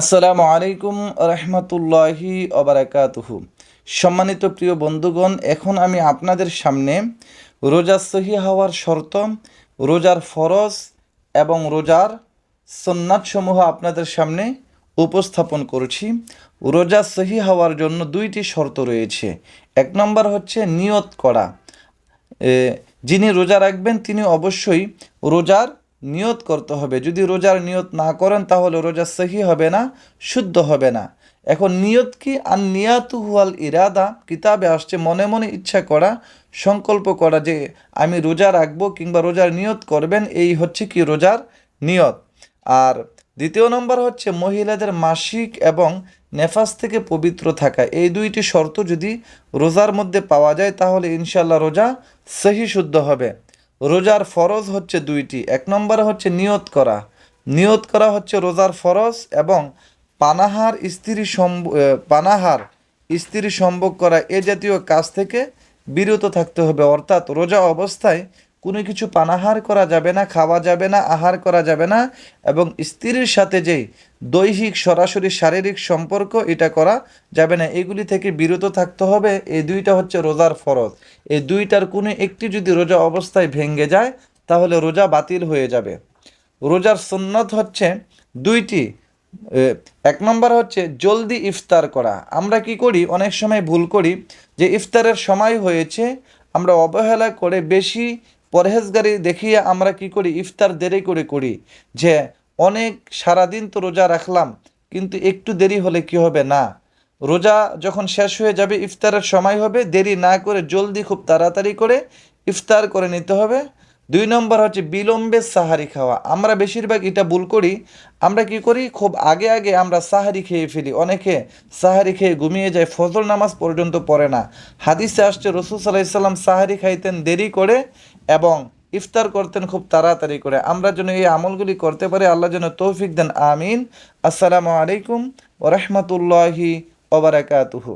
আসসালামু আলাইকুম রহমতুল্লাহি অবরাকাতুহু সম্মানিত প্রিয় বন্ধুগণ, এখন আমি আপনাদের সামনে রোজা সহি হওয়ার শর্ত, রোজার ফরজ এবং রোজার সন্ন্যাতসমূহ আপনাদের সামনে উপস্থাপন করছি। রোজা সহি হওয়ার জন্য দুইটি শর্ত রয়েছে। এক নম্বর হচ্ছে নিয়ত করা। যিনি রোজা রাখবেন, তিনি অবশ্যই রোজার নিয়ত করতে হবে। যদি রোজার নিয়ত না করেন, তাহলে রোজা সহি হবে না, শুদ্ধ হবে না। এখন নিয়ত কি? আর নিয়াতু হুয়াল ইরাদা। কিতাবে আসছে, মনে মনে ইচ্ছা করা, সংকল্প করা যে আমি রোজা রাখব কিংবা রোজার নিয়ত করবেন, এই হচ্ছে কি রোজার নিয়ত। আর দ্বিতীয় নম্বর হচ্ছে মহিলাদের মাসিক এবং নেফাস থেকে পবিত্র থাকা। এই দুইটি শর্ত যদি রোজার মধ্যে পাওয়া যায়, তাহলে ইনশাল্লাহ রোজা সহি শুদ্ধ হবে। রোজার ফরজ হচ্ছে দুইটি। এক নম্বরে হচ্ছে নিয়ত করা। নিয়ত করা হচ্ছে রোজার ফরজ এবং পানাহার, স্ত্রী পানাহার, স্ত্রী সম্ভব করা এ জাতীয় কাজ থেকে বিরত থাকতে হবে। অর্থাৎ রোজা অবস্থায় কোনো কিছু পানাহার করা যাবে না, খাওয়া যাবে না, আহার করা যাবে না এবং স্ত্রীর সাথে যেই দৈহিক, সরাসরি শারীরিক সম্পর্ক এটা করা যাবে না। এগুলি থেকে বিরত থাকতে হবে। এই দুইটা হচ্ছে রোজার ফরজ। এই দুইটার কোনো একটি যদি রোজা অবস্থায় ভেঙে যায়, তাহলে রোজা বাতিল হয়ে যাবে। রোজার সুন্নত হচ্ছে দুইটি। এক নম্বর হচ্ছে জলদি ইফতার করা। আমরা কি করি? অনেক সময় ভুল করি যে ইফতারের সময় হয়েছে, আমরা অবহেলা করে বেশি পরহেজগারি দেখিয়ে আমরা কি করি? ইফতার দেরি করে করি যে অনেক সারাদিন তো রোজা রাখলাম, কিন্তু একটু দেরি হলে কি হবে? না। রোজা যখন শেষ হয়ে যাবে, ইফতারের সময় হবে। দেরি না করে জলদি খুব তাড়াতাড়ি করে ইফতার করে নিতে হবে। দুই নম্বর হচ্ছে বিলম্বে সাহারি খাওয়া। আমরা বেশিরভাগ এটা ভুল করি। আমরা কি করি? খুব আগে আগে আমরা সাহারি খেয়ে ফেলি। অনেকে সাহারি খেয়ে ঘুমিয়ে যায় ফজল নামাজ পর্যন্ত পড়ে না। হাদিসে আসছে, রসুল সাল্লাম সাহারি খাইতেন দেরি করে এবং ইফতার করতেন খুব তাড়াতাড়ি করে। আমরা যেন এই আমলগুলি করতে পারি, আল্লাহ যেন তৌফিক দেন। আমিন। আসসালামু আলাইকুম ওরহমতুল্লাহি ওবরাকাতুহু